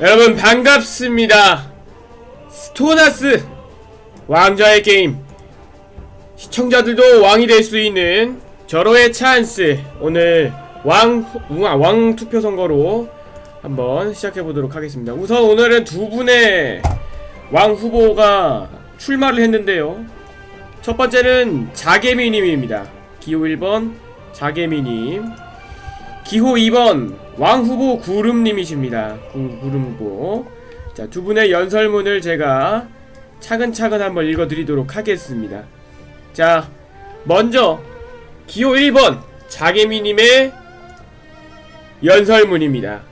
여러분 반갑습니다. 스토나스 왕좌의 게임 시청자들도 왕이 될 수 있는 절호의 찬스 오늘 왕, 후- 왕, 왕 투표 선거로 한번 시작해 보도록 하겠습니다. 우선 오늘은 두 분의 왕 후보가 출마를 했는데요. 첫 번째는 자개미님입니다. 기호 1번 자개미님 기호 2번 왕 후보 구름님이십니다. 구, 구름 후보. 자, 두 분의 연설문을 제가 차근차근 한번 읽어드리도록 하겠습니다. 자, 먼저 기호 1번 자개미님의 연설문입니다.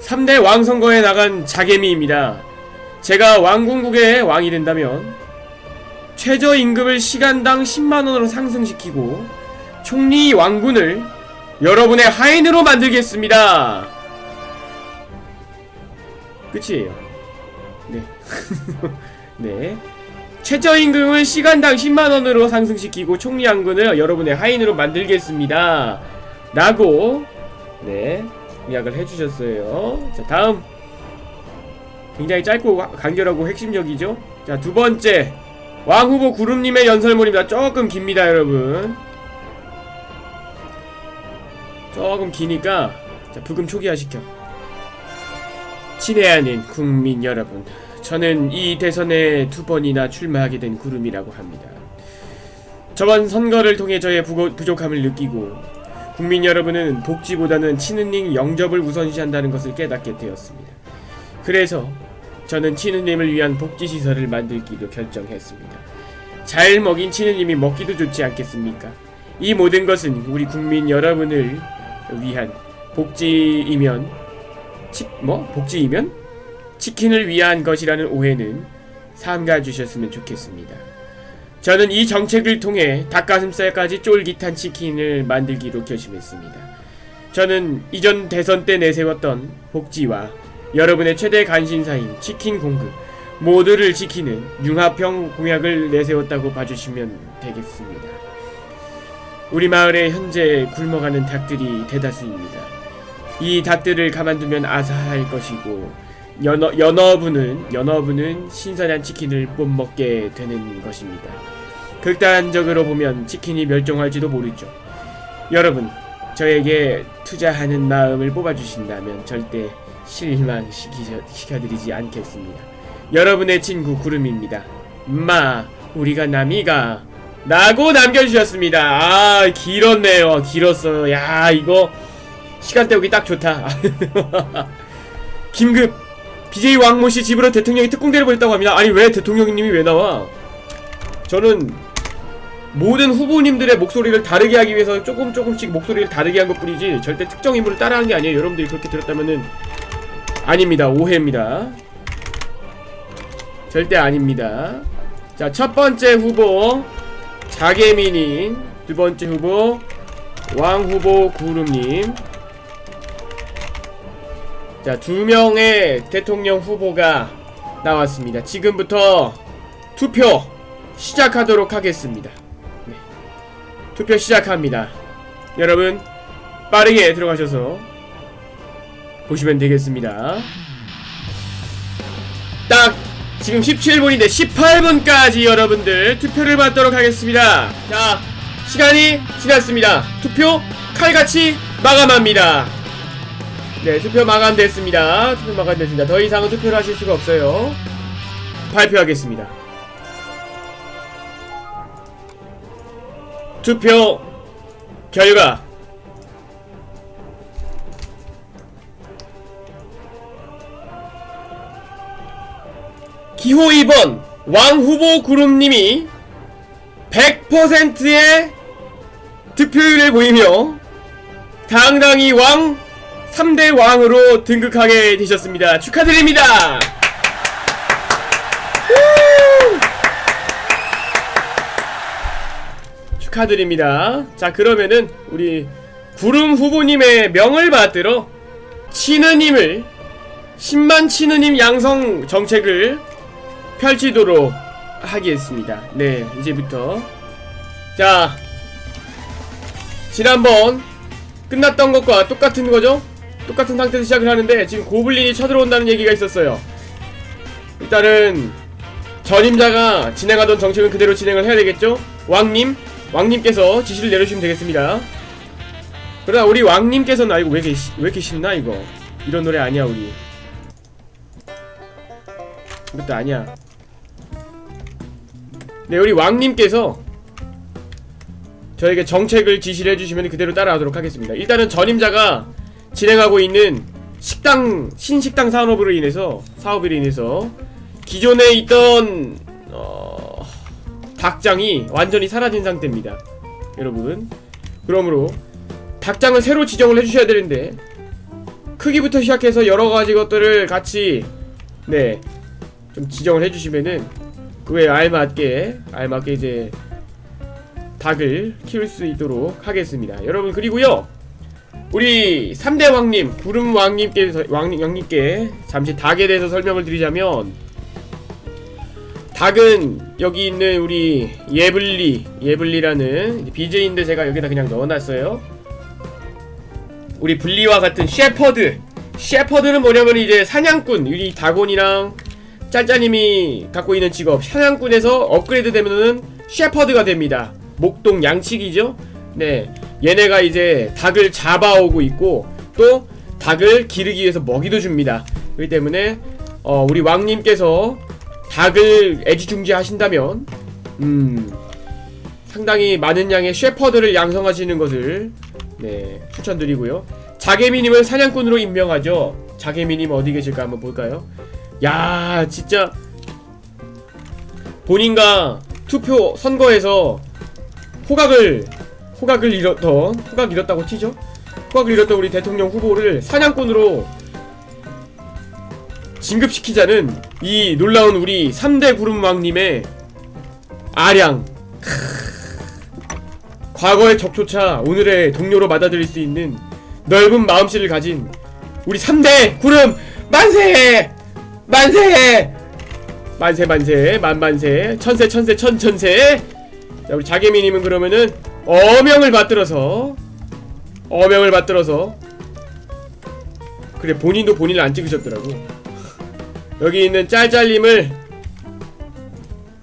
3대 왕 선거에 나간 자개미입니다. 제가 왕궁국의 왕이 된다면 최저임금을 시간당 10만원으로 상승시키고 총리 왕군을 여러분의 하인으로 만들겠습니다. 끝이에요. 네. 네. 최저임금을 시간당 10만원으로 상승시키고 총리 왕군을 여러분의 하인으로 만들겠습니다. 라고, 네. 이야기를 해주셨어요. 자, 다음. 굉장히 짧고 가- 간결하고 핵심적이죠? 자, 두 번째. 왕후보 구름님의 연설문입니다. 조금 깁니다, 여러분. 조금 기니까 자 부금 초기화 시켜. 친애하는 국민 여러분 저는 이 대선에 두 번이나 출마하게 된 구름이라고 합니다. 저번 선거를 통해 저의 부고, 부족함을 느끼고 국민 여러분은 복지보다는 치느님 영접을 우선시한다는 것을 깨닫게 되었습니다. 그래서 저는 치느님을 위한 복지시설을 만들기로 결정했습니다. 잘 먹인 치느님이 먹기도 좋지 않겠습니까 이 모든 것은 우리 국민 여러분을 위한 복지이면 치, 뭐 복지이면 치킨을 위한 것이라는 오해는 삼가 주셨으면 좋겠습니다. 저는 이 정책을 통해 닭가슴살까지 쫄깃한 치킨을 만들기로 결심했습니다. 저는 이전 대선 때 내세웠던 복지와 여러분의 최대 관심사인 치킨 공급 모두를 지키는 융합형 공약을 내세웠다고 봐주시면 되겠습니다. 우리 마을에 현재 굶어가는 닭들이 대다수입니다. 이 닭들을 가만두면 아사할 것이고 연어, 연어부는 연어부는 신선한 치킨을 못 먹게 되는 것입니다. 극단적으로 보면 치킨이 멸종할지도 모르죠. 여러분, 저에게 투자하는 마음을 뽑아주신다면 절대 실망시켜드리지 않겠습니다. 여러분의 친구 구름입니다. 마, 우리가 남이가 라고 남겨주셨습니다. 아, 길었네요. 길었어요. 야, 이거 시간 때우기 딱 좋다. 긴급 BJ 왕모 씨 집으로 대통령이 특공대를 보냈다고 합니다. 아니 왜 대통령님이 왜 나와? 저는 모든 후보님들의 목소리를 다르게 하기 위해서 조금 조금씩 목소리를 다르게 한 것 뿐이지 절대 특정 인물을 따라한 게 아니에요. 여러분들이 그렇게 들었다면은 아닙니다. 오해입니다. 절대 아닙니다. 자, 첫 번째 후보 자개미님, 두 번째 후보 왕 후보 구름님. 자, 두 명의 대통령 후보가 나왔습니다. 지금부터 투표 시작하도록 하겠습니다. 네. 투표 시작합니다. 여러분, 빠르게 들어가셔서 보시면 되겠습니다. 딱 지금 17분인데 18분까지 여러분들 투표를 받도록 하겠습니다. 자, 시간이 지났습니다. 투표 칼같이 마감합니다. 네, 투표 마감됐습니다. 투표 마감됐습니다. 더 이상은 투표를 하실 수가 없어요. 발표하겠습니다. 투표 결과 기호 2번 왕후보 그룹님이 100%의 득표율을 보이며 당당히 왕 3대 왕으로 등극하게 되셨습니다. 축하드립니다. 우! 축하드립니다. 자 그러면은 우리 구름 후보님의 명을 받들어 치느님을 10만 치느님 양성 정책을 펼치도록 하겠습니다. 네, 이제부터 자 지난번 끝났던 것과 똑같은 거죠? 똑같은 상태에서 시작을 하는데 지금 고블린이 쳐들어온다는 얘기가 있었어요. 일단은 전임자가 진행하던 정책은 그대로 진행을 해야 되겠죠? 왕님, 왕님께서 지시를 내려주시면 되겠습니다. 그러나 우리 왕님께서는 아이고 왜 이렇게 시- 왜 이렇게 신나 이거 이런 노래 아니야 우리. 이것도 아니야. 네, 우리 왕님께서 저에게 정책을 지시를 해주시면 그대로 따라하도록 하겠습니다. 일단은 전임자가 진행하고 있는 식당 신식당 산업으로 인해서 사업으로 인해서 기존에 있던 어, 닭장이 완전히 사라진 상태입니다. 여러분. 그러므로 닭장을 새로 지정을 해주셔야 되는데 크기부터 시작해서 여러 가지 것들을 같이 네 좀 지정을 해주시면은 그에 알맞게 알맞게 이제 닭을 키울 수 있도록 하겠습니다. 여러분 그리고요 우리 3대 왕님 구름 왕님께서 왕님 왕님께 잠시 닭에 대해서 설명을 드리자면 닭은 여기 있는 우리 예블리 예블리라는 BJ인데 제가 여기다 그냥 넣어놨어요. 우리 블리와 같은 셰퍼드 셰퍼드는 뭐냐면 이제 사냥꾼 우리 다곤이랑 짤짤님이 갖고 있는 직업 사냥꾼에서 업그레이드 되면은 셰퍼드가 됩니다. 목동 양치기죠. 네, 얘네가 이제 닭을 잡아오고 있고 또 닭을 기르기 위해서 먹이도 줍니다. 그렇기 때문에 어, 우리 왕님께서 닭을 애지중지 하신다면 음 상당히 많은 양의 셰퍼드를 양성하시는 것을 네 추천드리고요. 자개미님을 사냥꾼으로 임명하죠. 자개미님 어디 계실까 한번 볼까요? 야 진짜 본인과 투표 선거에서 호각을 호각을 잃었던 호각 잃었다고 치죠? 호각을 잃었던 우리 대통령 후보를 사냥꾼으로 진급시키자는 이 놀라운 우리 3대 구름왕님의 아량. 과거의 적조차 오늘의 동료로 받아들일 수 있는 넓은 마음씨를 가진 우리 3대 구름 만세! 만세! 만세 만세 만만세. 천세 천세 천천세. 자 우리 자개미님은 그러면은 어명을 받들어서 어명을 받들어서. 그래 본인도 본인을 안 찍으셨더라고. 여기 있는 짤짤님을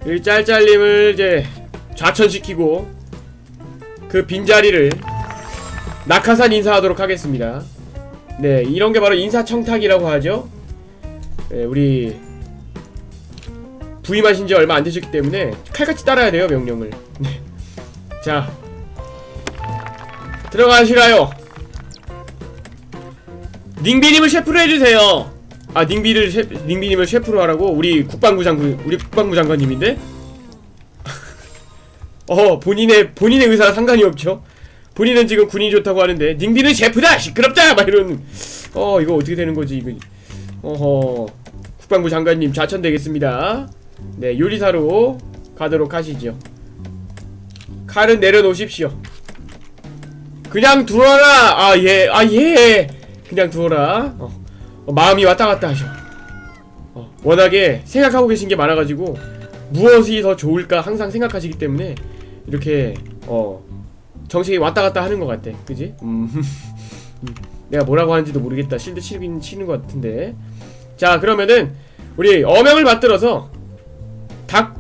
이 짤짤님을 이제 좌천시키고 그 빈자리를 낙하산 인사하도록 하겠습니다. 네 이런 게 바로 인사청탁이라고 하죠 네, 우리 부임하신 지 얼마 안 되셨기 때문에 칼같이 따라야 돼요 명령을. 네. 자 들어가시라요. 닝비님을 셰프로 해주세요. 아 닝비를 셰, 닝비님을 셰프로 하라고? 우리 국방부 장군 우리 국방부 장관님인데? 어 본인의 본인의 의사와 상관이 없죠? 본인은 지금 군인이 좋다고 하는데 닝비는 셰프다! 시끄럽다! 막 이런. 어 이거 어떻게 되는 거지 이거 어허. 국방부 장관님 좌천되겠습니다. 네 요리사로 가도록 하시죠. 칼은 내려놓으십시오. 그냥 두어라! 아예 아 예! 그냥 두어라. 어, 어, 마음이 왔다 갔다 하셔. 어, 워낙에 생각하고 계신 게 많아가지고 무엇이 더 좋을까 항상 생각하시기 때문에 이렇게 어 정책이 왔다 갔다 하는 것 같아. 그지? 음. 내가 뭐라고 하는지도 모르겠다 실드 치긴 치는 것 같은데 자 그러면은 우리 어명을 받들어서 닭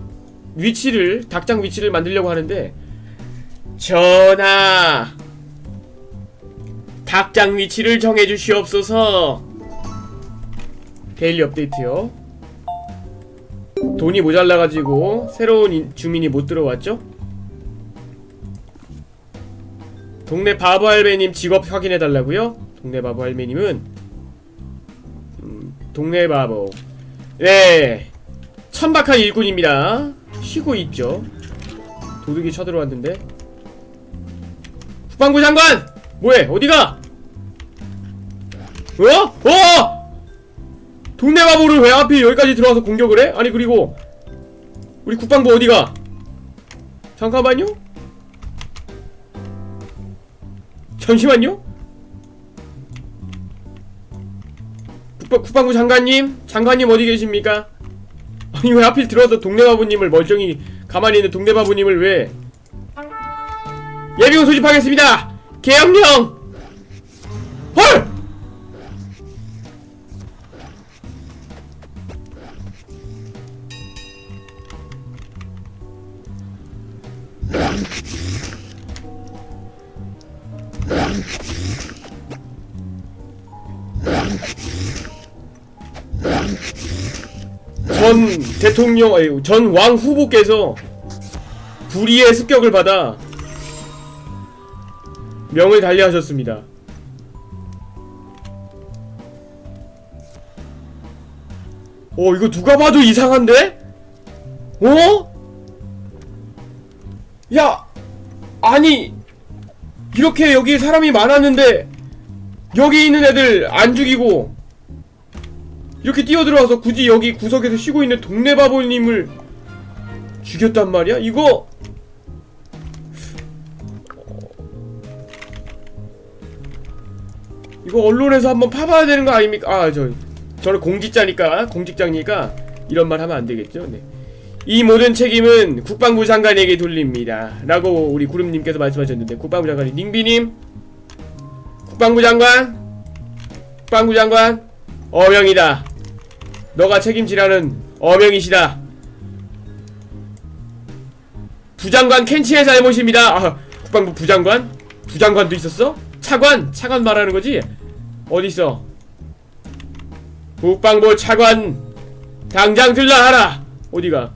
위치를 닭장 위치를 만들려고 하는데 전하 닭장 위치를 정해 주시옵소서 데일리 업데이트요 돈이 모자라 가지고 새로운 인- 주민이 못 들어왔죠? 동네 바보 할매님 직업 확인해 달라고요? 동네 바보 할매님은 음, 동네 바보. 네. 천박한 일꾼입니다. 쉬고 있죠. 도둑이 쳐들어왔는데. 국방부 장관! 뭐해? 어디가? 어? 어? 동네 바보를 왜 하필 여기까지 들어와서 공격을 해? 아니 그리고 우리 국방부 어디가? 잠깐만요. 잠시만요 국방부 장관님? 장관님 어디 계십니까? 아니 왜 하필 들어서 동네 바보님을 멀쩡히 가만히 있는 동네 바보님을 왜 예비군 소집하겠습니다! 개혁령! 헐! 전 대통령, 아니, 전왕 후보께서 불의의 습격을 받아 명을 달리하셨습니다. 어, 이거 누가 봐도 이상한데? 어? 야, 아니, 이렇게 여기 사람이 많았는데, 여기 있는 애들 안 죽이고, 이렇게 뛰어들어와서 굳이 여기 구석에서 쉬고 있는 동네 바보님을 죽였단 말이야? 이거 이거 언론에서 한번 파봐야 되는 거 아닙니까? 아, 저 저는 공직자니까 공직장이니까 이런 말 하면 안 되겠죠. 네. 이 모든 책임은 국방부 장관에게 돌립니다. 라고 우리 구름님께서 말씀하셨는데 국방부 장관이 닝비님 국방부 장관 국방부 장관 어명이다. 너가 책임지라는 어명이시다. 부장관 켄치의 잘못입니다. 아, 국방부 부장관? 부장관도 있었어? 차관? 차관 말하는 거지? 어디 있어? 국방부 차관 당장 들라 하라. 어디가?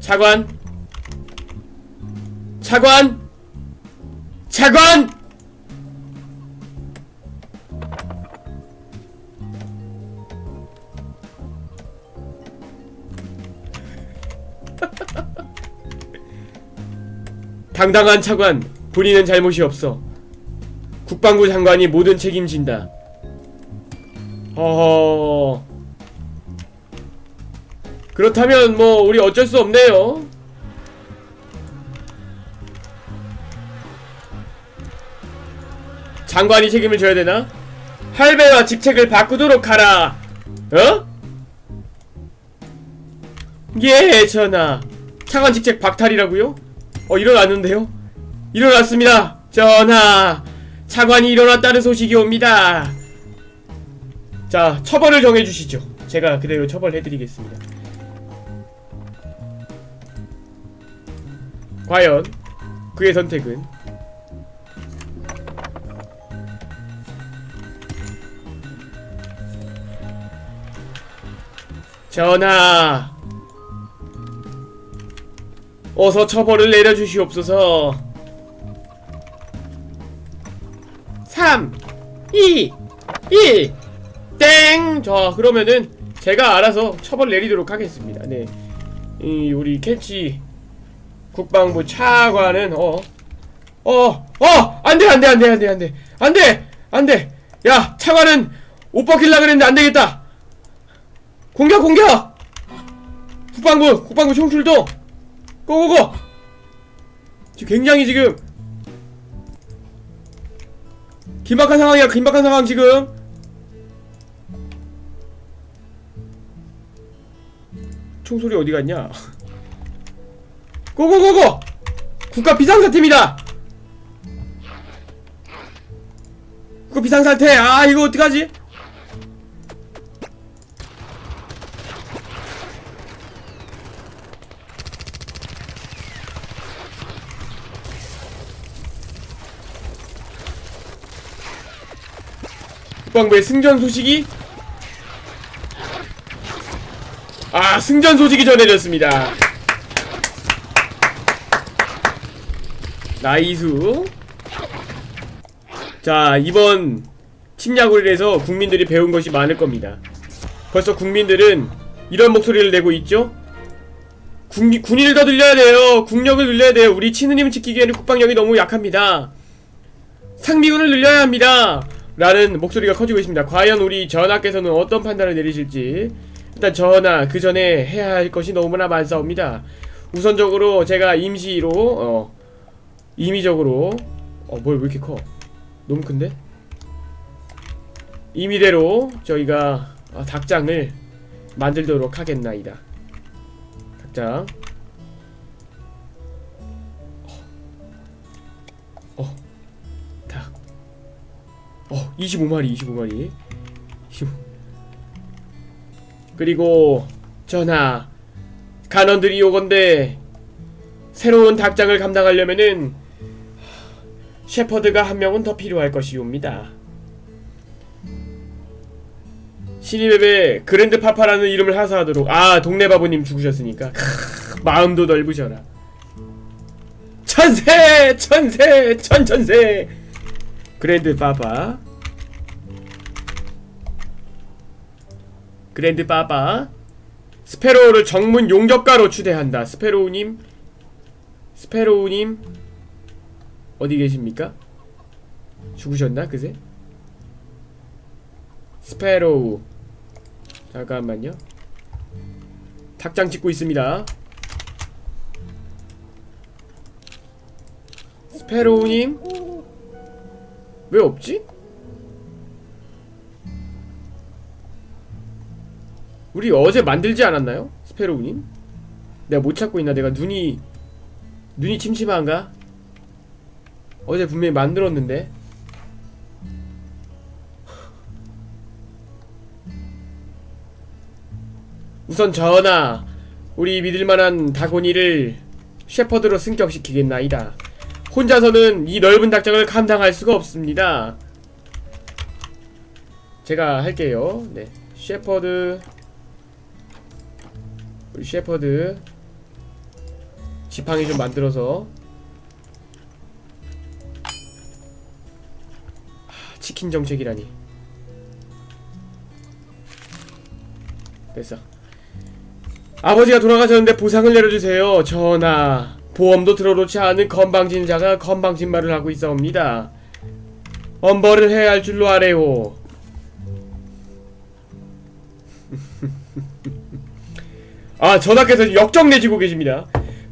차관? 차관? 차관! 당당한 차관, 본인은 잘못이 없어. 국방부 장관이 모든 책임진다. 허허. 그렇다면 뭐 우리 어쩔 수 없네요. 장관이 책임을 져야 되나? 할배와 직책을 바꾸도록 하라. 어? 예, 전하. 차관 직책 박탈이라고요? 어, 일어났는데요? 일어났습니다. 전하. 차관이 일어났다는 소식이 옵니다. 자, 처벌을 정해주시죠. 제가 그대로 처벌해드리겠습니다. 과연 그의 선택은 전하 어서 처벌을 내려주시옵소서 3 2 1 땡! 자 그러면은 제가 알아서 처벌 내리도록 하겠습니다 네. 이 우리 캔치 국방부 차관은 어 어, 어, 안 돼, 안 돼, 안 돼, 안 돼, 안 돼, 안 돼, 안 돼. 야, 차관은 옷 벗길라 그랬는데 안 되겠다. 공격, 공격. 국방부, 국방부 총출동. 고고고. 지금 굉장히 지금 긴박한 상황이야, 긴박한 상황 지금. 총소리 어디 갔냐? 고고고고! 국가 비상사태입니다! 국가 비상사태! 아, 이거 어떡하지? 국방부의 승전 소식이 아 승전 소식이 전해졌습니다. 나이수. 자 이번 침략을 해서 국민들이 배운 것이 많을 겁니다. 벌써 국민들은 이런 목소리를 내고 있죠? 국민, 군인을 더 늘려야 돼요. 국력을 늘려야 돼요. 우리 친느님을 지키기에는 국방력이 너무 약합니다. 상비군을 늘려야 합니다 라는 목소리가 커지고 있습니다. 과연 우리 전하께서는 어떤 판단을 내리실지. 일단 전하 그 전에 해야 할 것이 너무나 많사옵니다. 우선적으로 제가 임시로 어, 임의적으로 어 뭐야 왜 이렇게 커? 너무 큰데? 임의대로 저희가 어, 닭장을 만들도록 하겠나이다. 닭장 어, 25마리, 25마리. 25. 그리고 전하, 간원들이 오건데 새로운 닭장을 감당하려면은 셰퍼드가 한 명은 더 필요할 것이옵니다. 신입앱에 그랜드 파파라는 이름을 하사하도록 아 동네 바보님 죽으셨으니까 크, 마음도 넓으셔라 천세 천세 천천세 그랜드 파파 그랜드 파파 스페로우를 정문 용접가로 추대한다. 스페로우님. 스페로우님. 어디 계십니까? 죽으셨나 그새? 스페로우. 잠깐만요. 닭장 짓고 있습니다. 스페로우님 왜 없지? 우리 어제 만들지 않았나요? 스페로우님? 내가 못 찾고 있나? 내가 눈이 눈이 침침한가? 어제 분명히 만들었는데 우선 전하 우리 믿을만한 다고니를 셰퍼드로 승격시키겠나이다 혼자서는 이 넓은 닭장을 감당할 수가 없습니다. 제가 할게요. 네. 셰퍼드. 우리 셰퍼드. 지팡이 좀 만들어서. 하, 치킨 정책이라니. 됐어. 아버지가 돌아가셨는데 보상을 내려주세요. 전하 보험도 들어놓지 않은 건방진자가 건방진 말을 하고 있어옵니다. 엄벌을 해야 할 줄로 아래요. 아 전하께서 역정내지고 계십니다.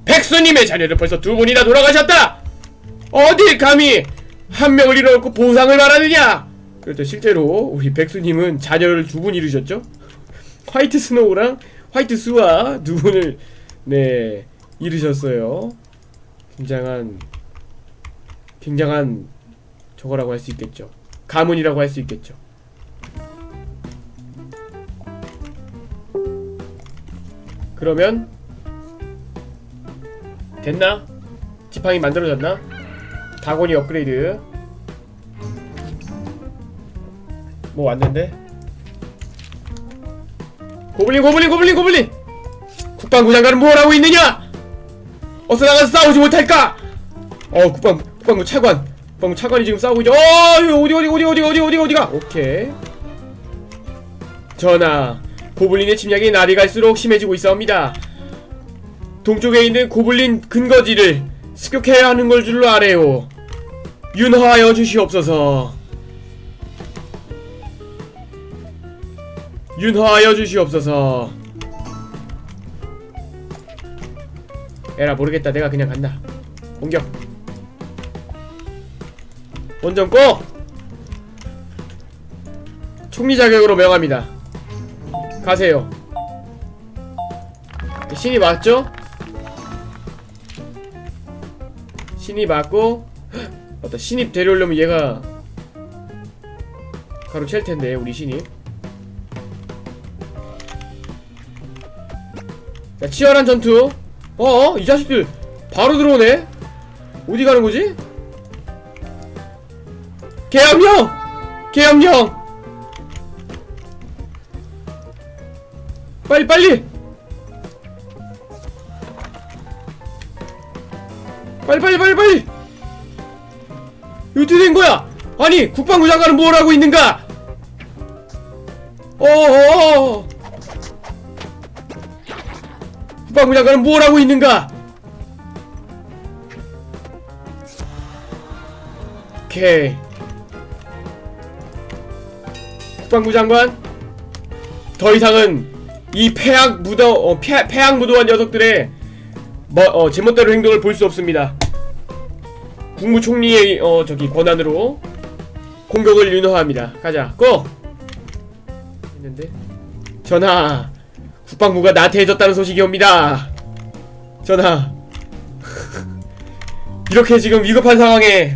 백수님의 자녀를 벌써 두 분이나 돌아가셨다! 어딜 감히 한 명을 잃어놓고 보상을 말하느냐! 그렇죠. 실제로 우리 백수님은 자녀를 두 분 잃으셨죠? 화이트 스노우랑 화이트 수와 두 분을 네 잃으셨어요. 굉장한 굉장한 저거라고 할 수 있겠죠. 가문이라고 할 수 있겠죠. 그러면 됐나? 지팡이 만들어졌나? 다곤이 업그레이드 뭐 왔는데? 고블린 고블린 고블린 고블린 국방부 장관은 뭘 하고 있느냐 어서 나가서 싸우지 못할까? 어 국방 국방부 차관. 국방부 차관이 지금 싸우고 있죠. 어 어디 어디 어디 어디 어디 어디 어디가? 오케이. 전하 고블린의 침략이 날이 갈수록 심해지고 있사옵니다. 동쪽에 있는 고블린 근거지를 습격해야 하는 걸 줄로 아래요. 윤허하여 주시옵소서. 윤허하여 주시옵소서. 에라 모르겠다. 내가 그냥 간다. 공격. 원전 꼭. 총리 자격으로 명합니다. 가세요. 신이 맞죠? 신이 맞고 맞다 신입 데려오려면 얘가 가로챌 텐데 우리 신입 야 치열한 전투 어어 이 자식들 바로 들어오네 어디 가는 거지? 계엄령! 계엄령! 빨리 빨리! 빨리 빨리 빨리 빨리! 이거 어떻게 된 거야? 아니 국방부 장관은 뭘 하고 있는가? 어어어 국방부 장관은 뭘 하고 있는가? 오케이. 국방부 장관, 더 이상은 이 폐악 무더 어, 폐, 폐악 무도한 녀석들의 뭐, 어, 제멋대로 행동을 볼 수 없습니다. 국무총리의 어 저기 권한으로 공격을 윤허합니다. 가자, 고! 했는데 전하. 국방부가 나태해졌다는 소식이 옵니다. 전하. 이렇게 지금 위급한 상황에